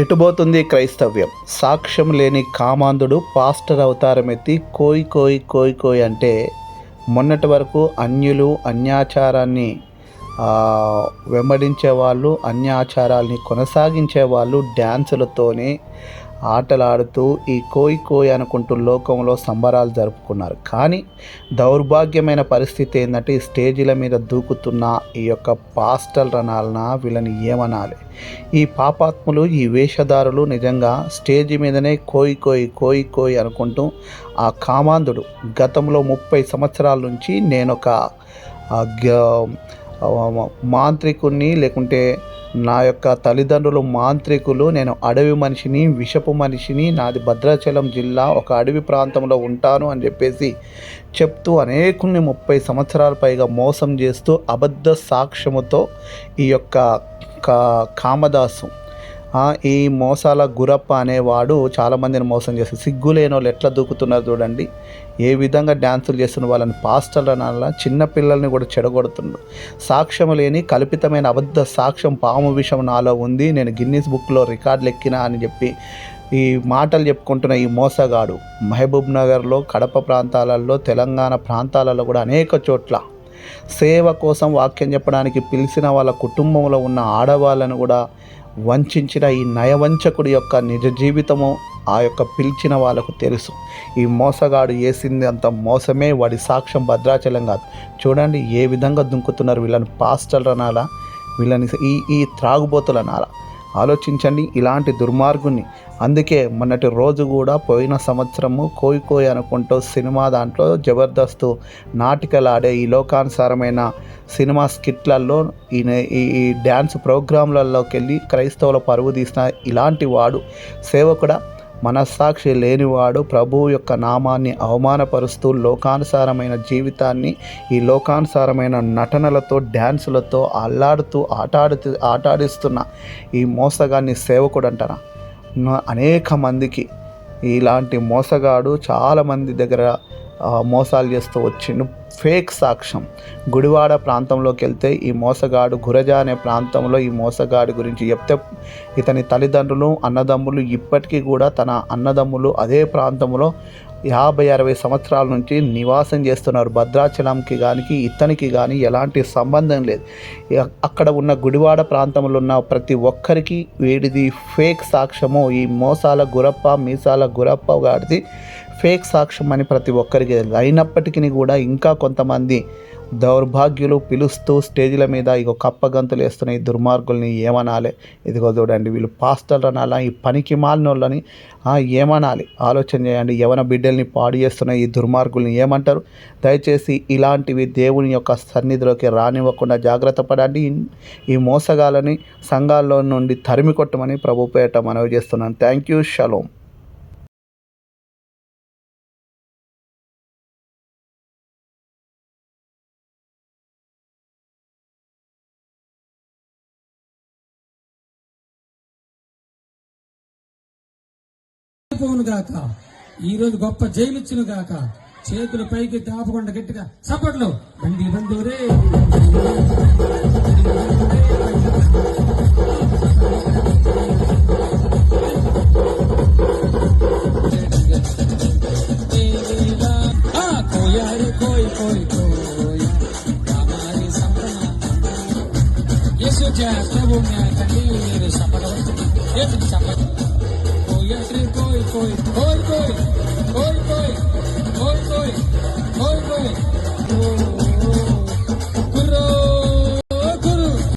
ఎటుపోతుంది క్రైస్తవ్యం? సాక్ష్యం లేని కామాంధుడు పాస్టర్ అవతారం ఎత్తి కోయి కోయి కోయి కోయి అంటే మొన్నటి వరకు అన్యులు అన్యాచారాన్ని వెంబడించే వాళ్ళు అన్యాచారాల్ని కొనసాగించే వాళ్ళు డ్యాన్సులతోనే ఆటలాడుతూ ఈ కోయి కోయి అనుకుంటూ లోకంలో సంబరాలు జరుపుకున్నారు. కానీ దౌర్భాగ్యమైన పరిస్థితి ఏంటంటే ఈ స్టేజీల మీద దూకుతున్న ఈ యొక్క పాస్టల్ రనాలన వీళ్ళని ఏమనాలి? ఈ పాపాత్ములు ఈ వేషధారులు నిజంగా స్టేజి మీదనే కోయి కోయి కోయి కోయి అనుకుంటూ ఆ కామాంధుడు గతంలో ముప్పై సంవత్సరాల నుంచి నేను ఒక మాంత్రికుణ్ణి లేకుంటే నా యొక్క తల్లిదండ్రులు మాంత్రికులు నేను అడవి మనిషిని విషపు మనిషిని నాది భద్రాచలం జిల్లా ఒక అడవి ప్రాంతంలో ఉంటాను అని చెప్పేసి చెప్తూ అనేకుల్ని ముప్పై సంవత్సరాల పైగా మోసం చేస్తూ అబద్ధ సాక్ష్యముతో ఈ యొక్క కా- కామదాసు ఈ మోసాల గురప్ప అనేవాడు చాలామందిని మోసం చేస్తారు సిగ్గు లేని వాళ్ళు ఎట్లా దూకుతున్నారు చూడండి. ఏ విధంగా డ్యాన్సులు చేస్తున్న వాళ్ళని పాస్టర్లు అనాల చిన్న పిల్లల్ని కూడా చెడగొడుతున్నారు. సాక్ష్యం లేని కల్పితమైన అబద్ధ సాక్ష్యం పాము విషయం నాలో ఉంది. నేను గిన్నీస్ బుక్లో రికార్డులు ఎక్కినా అని చెప్పి ఈ మాటలు చెప్పుకుంటున్న ఈ మోసగాడు మహబూబ్ నగర్లో కడప ప్రాంతాలలో తెలంగాణ ప్రాంతాలలో కూడా అనేక చోట్ల సేవ కోసం వాక్యం చెప్పడానికి పిలిచిన వాళ్ళ కుటుంబంలో ఉన్న ఆడవాళ్ళను కూడా వంచిన ఈ నయవంచకుడి యొక్క నిజ జీవితము ఆ యొక్క పిలిచిన వాళ్ళకు తెలుసు. ఈ మోసగాడు వేసింది అంత మోసమే వాడి సాక్ష్యం భద్రాచలం కాదు. చూడండి ఏ విధంగా దుంకుతున్నారు వీళ్ళని పాస్టల్ అనాలా వీళ్ళని ఈ ఈ త్రాగుబోతులు అనాలా ఆలోచించండి. ఇలాంటి దుర్మార్గుని అందుకే మొన్నటి రోజు కూడా పోయిన సంవత్సరము కోయి అనుకుంటూ సినిమా దాంట్లో జబర్దస్త్ నాటికలాడే ఈ లోకానుసారమైన సినిమా స్కిట్లలో ఈ ఈ డ్యాన్స్ ప్రోగ్రాంలలోకి వెళ్ళి క్రైస్తవుల పరువు తీసిన ఇలాంటి వాడు సేవకుడా? మనస్సాక్షి లేనివాడు ప్రభువు యొక్క నామాన్ని అవమానపరుస్తూ లోకానుసారమైన జీవితాన్ని ఈ లోకానుసారమైన నటనలతో డ్యాన్సులతో అల్లాడుతూ ఆటాడుతూ ఆటాడిస్తున్న ఈ మోసగాన్ని సేవకుడు అంటారా అనేక మందికి ఇలాంటి మోసగాడు చాలామంది దగ్గర మోసాలు చేస్తూ వచ్చిండు. ఫేక్ సాక్ష్యం. గుడివాడ ప్రాంతంలోకి వెళ్తే ఈ మోసగాడు గురజ అనే ప్రాంతంలో ఈ మోసగాడి గురించి చెప్తే ఇతని తల్లిదండ్రులు అన్నదమ్ములు ఇప్పటికీ కూడా తన అన్నదమ్ములు అదే ప్రాంతంలో యాభై అరవై సంవత్సరాల నుంచి నివాసం చేస్తున్నారు. భద్రాచలంకి కానీ ఇతనికి కానీ ఎలాంటి సంబంధం లేదు. అక్కడ ఉన్న గుడివాడ ప్రాంతంలో ఉన్న ప్రతి ఒక్కరికి వీడిది ఫేక్ సాక్ష్యము. ఈ మోసాల గురప్ప మీసాల గురప్ప గాడిది ఫేక్ సాక్ష్యం అని ప్రతి ఒక్కరికి తెలుసు. అయినప్పటికీ కూడా ఇంకా కొంతమంది దౌర్భాగ్యులు పిలుస్తూ స్టేజీల మీద ఇగో కప్పగంతులు వేస్తున్న ఈ దుర్మార్గుల్ని ఏమనాలి? ఇదిగో చూడండి వీళ్ళు పాస్టల్ అనాలా? ఈ పనికి మాలినోళ్ళని ఏమనాలి? ఆలోచన చేయండి. యవన బిడ్డల్ని పాడు చేస్తున్న ఈ దుర్మార్గుల్ని ఏమంటారు? దయచేసి ఇలాంటివి దేవుని యొక్క సన్నిధిలోకి రానివ్వకుండా జాగ్రత్త పడండి. ఈ మోసగాలని సంఘాల్లో నుండి తరిమి కొట్టమని ప్రభుపేట మనవి చేస్తున్నాను. థ్యాంక్ యూ షలోమ్ పోను గాక ఈరోజు గొప్ప జైలుచ్చును గాక చేతులు పైకి తాపకుండా గట్టిగా చప్పట్లు. బండి బంధువురే ఆ, కోయారి కోయి కోయి కోయ. రామారి సంభ్రమ. యేసు చేస్తావు తండ్రి మీరు చప్పట చప్పట కోయ కోయి కోయి కోయి కోయి